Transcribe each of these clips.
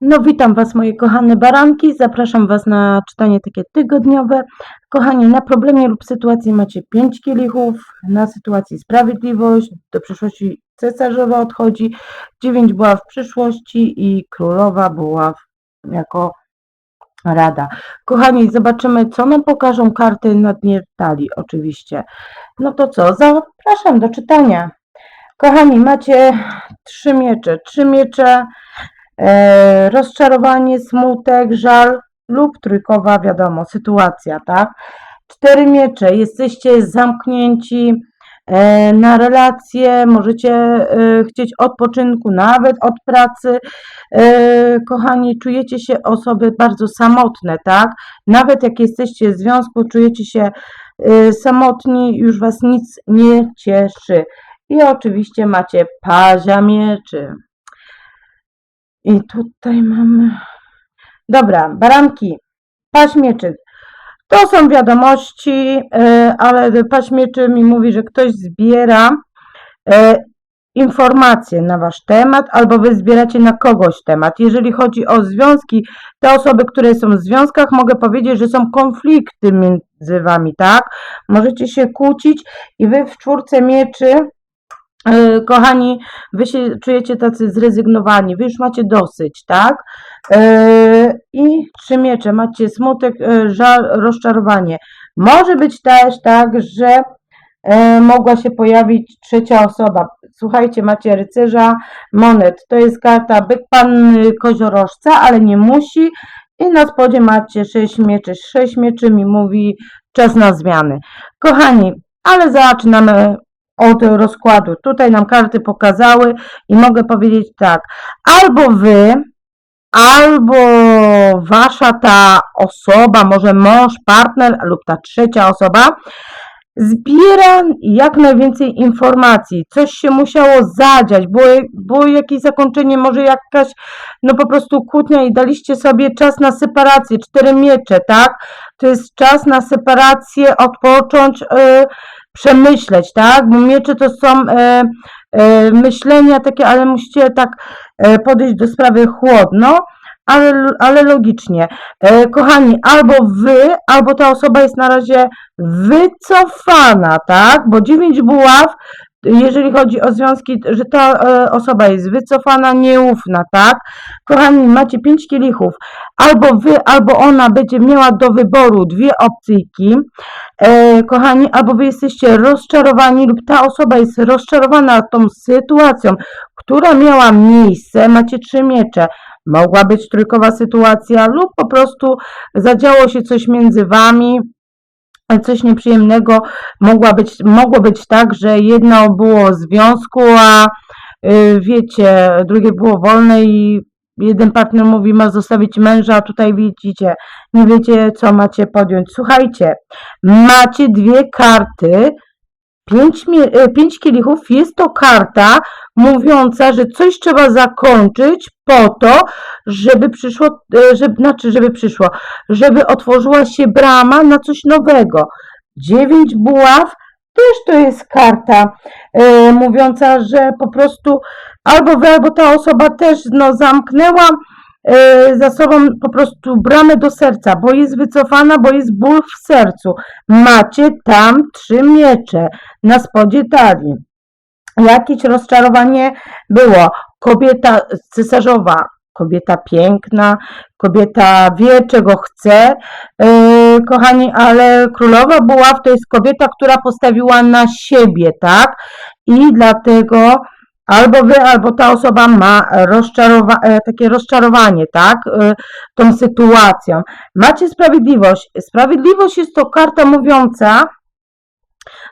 No witam Was moje kochane baranki, zapraszam Was na czytanie takie tygodniowe. Kochani, na problemie lub sytuacji macie 5 kielichów, na sytuacji sprawiedliwość, do przyszłości cesarzowa odchodzi, 9 była w przyszłości i królowa była w, jako rada. Kochani, zobaczymy co nam pokażą karty na dnie talii oczywiście. No to co, zapraszam do czytania. Kochani, macie trzy miecze, trzy miecze, e, rozczarowanie, smutek, żal lub trójkowa, wiadomo, sytuacja, tak? Cztery miecze, jesteście zamknięci e, na relacje, możecie e, chcieć odpoczynku, nawet od pracy. Kochani, czujecie się osoby bardzo samotne, tak? Nawet jak jesteście w związku, czujecie się samotni, już was nic nie cieszy. I oczywiście macie pazia mieczy. I tutaj mamy. Dobra, baranki, paśmieczy. To są wiadomości, e, ale paśmieczy mi mówi, że ktoś zbiera e, informacje na wasz temat, albo wy zbieracie na kogoś temat. Jeżeli chodzi o związki, te osoby, które są w związkach, mogę powiedzieć, że są konflikty między wami, tak? Możecie się kłócić i wy w czwórce mieczy Kochani, wy się czujecie tacy zrezygnowani, wy już macie dosyć, tak? E, I trzy miecze, macie smutek, e, żal, rozczarowanie. Może być też tak, że e, mogła się pojawić trzecia osoba. Słuchajcie, macie rycerza monet. To jest karta byk panny koziorożca, ale nie musi. I na spodzie macie sześć mieczy. Sześć mieczy mi mówi czas na zmiany. Kochani, ale zaczynamy od rozkładu. Tutaj nam karty pokazały i mogę powiedzieć tak, albo wy, albo wasza ta osoba, może mąż, partner lub ta trzecia osoba, zbiera jak najwięcej informacji. Coś się musiało zadziać, było, było jakieś zakończenie, może jakaś, no po prostu kłótnia i daliście sobie czas na separację, cztery miecze, tak? To jest czas na separację, odpocząć, yy, przemyśleć, tak? Bo miecze to są e, e, myślenia takie, ale musicie tak e, podejść do sprawy chłodno, ale, ale logicznie. E, kochani, albo wy, albo ta osoba jest na razie wycofana, tak? Bo dziewięć buław jeżeli chodzi o związki, że ta e, osoba jest wycofana, nieufna, tak? Kochani, macie pięć kielichów. Albo wy, albo ona będzie miała do wyboru dwie opcyjki. E, kochani, albo wy jesteście rozczarowani lub ta osoba jest rozczarowana tą sytuacją, która miała miejsce. Macie trzy miecze. Mogła być trójkowa sytuacja lub po prostu zadziało się coś między wami, coś nieprzyjemnego. Mogła być, mogło być tak, że jedno było w związku, a y, wiecie, drugie było wolne i jeden partner mówi, ma zostawić męża, a tutaj widzicie, nie wiecie, co macie podjąć. Słuchajcie, macie dwie karty, pięć, e, pięć kielichów, jest to karta mówiąca, że coś trzeba zakończyć po to, żeby przyszło, e, żeby, znaczy, żeby przyszło, żeby otworzyła się brama na coś nowego. Dziewięć buław też to jest karta e, mówiąca, że po prostu albo wy, albo ta osoba też no, zamknęła za sobą po prostu bramę do serca, bo jest wycofana, bo jest ból w sercu. Macie tam trzy miecze na spodzie talii. Jakieś rozczarowanie było. Kobieta cesarzowa, kobieta piękna, kobieta wie, czego chce. Yy, kochani, ale królowa buław to jest kobieta, która postawiła na siebie, tak? I dlatego albo wy, albo ta osoba ma rozczarowa- e, takie rozczarowanie, tak? E, tą sytuacją. Macie sprawiedliwość. Sprawiedliwość jest to karta mówiąca,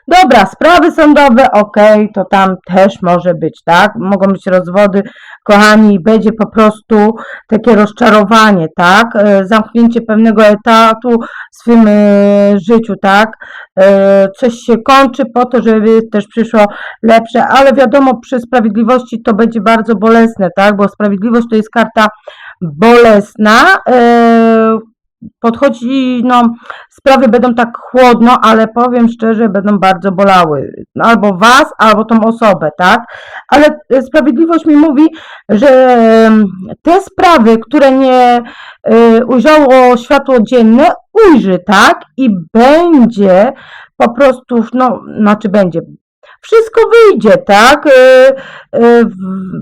Dobra, sprawy sądowe, okej, to tam też może być, tak? Mogą być rozwody, kochani, będzie po prostu takie rozczarowanie, tak? E, Zamknięcie pewnego etatu w swym e, życiu, tak? E, Coś się kończy po to, żeby też przyszło lepsze, ale wiadomo, przy sprawiedliwości to będzie bardzo bolesne, tak? Bo sprawiedliwość to jest karta bolesna, podchodzi, no, sprawy będą tak chłodno, ale powiem szczerze, będą bardzo bolały. Albo was, albo tą osobę, tak? Ale e, sprawiedliwość mi mówi, że te sprawy, które nie e, ujrzało światło dzienne, ujrzy, tak? I będzie po prostu, no, znaczy będzie, wszystko wyjdzie, tak? E,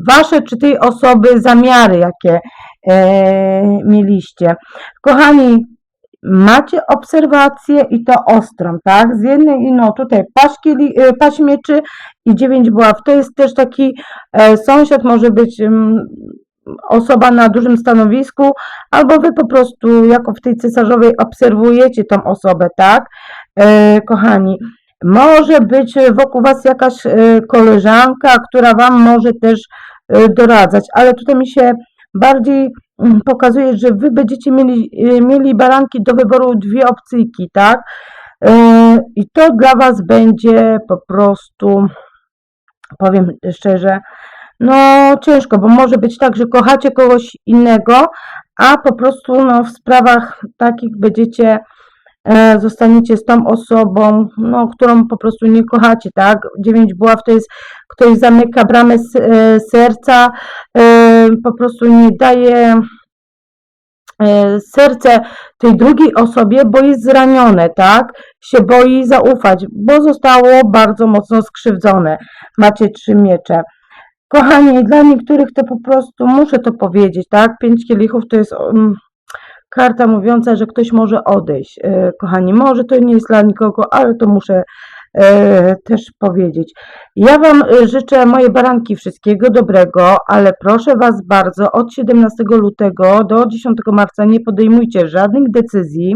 Wasze czy tej osoby zamiary, jakie e, mieliście. Kochani, macie obserwację i to ostrą, tak? Z jednej no tutaj paśki, e, paść mieczy i dziewięć buław. To jest też taki e, sąsiad, może być mm, osoba na dużym stanowisku, albo wy po prostu jako w tej cesarzowej obserwujecie tą osobę, tak? Kochani, może być wokół was jakaś koleżanka, która wam może też doradzać, ale tutaj mi się bardziej mm, pokazuje, że wy będziecie mieli, e, mieli baranki do wyboru dwie opcyjki, tak? E, I to dla was będzie po prostu, powiem szczerze, no ciężko, bo może być tak, że kochacie kogoś innego, a po prostu no, w sprawach takich będziecie, zostaniecie z tą osobą, no, którą po prostu nie kochacie, tak? Dziewięć buław to jest, ktoś zamyka bramę e, serca, e, po prostu nie daje e, serce tej drugiej osobie, bo jest zranione, tak? Się boi zaufać, bo zostało bardzo mocno skrzywdzone. Macie trzy miecze. Kochani, dla niektórych to po prostu muszę to powiedzieć, tak? Pięć kielichów to jest um, karta mówiąca, że ktoś może odejść. E, kochani, może to nie jest dla nikogo, ale to muszę e, też powiedzieć. Ja Wam e, życzę, moje baranki, wszystkiego dobrego, ale proszę Was bardzo, od 17 lutego do 10 marca nie podejmujcie żadnych decyzji.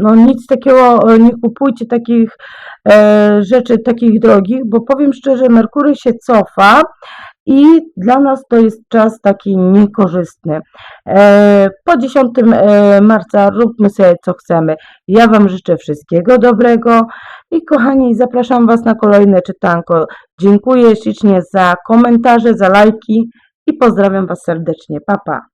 No nic takiego, nie kupujcie takich rzeczy, takich drogich, bo powiem szczerze, Merkury się cofa i dla nas to jest czas taki niekorzystny. E, po 10 e, marca róbmy sobie co chcemy. Ja Wam życzę wszystkiego dobrego i kochani, zapraszam Was na kolejne czytanko. Dziękuję ślicznie za komentarze, za lajki i pozdrawiam Was serdecznie. Pa, pa.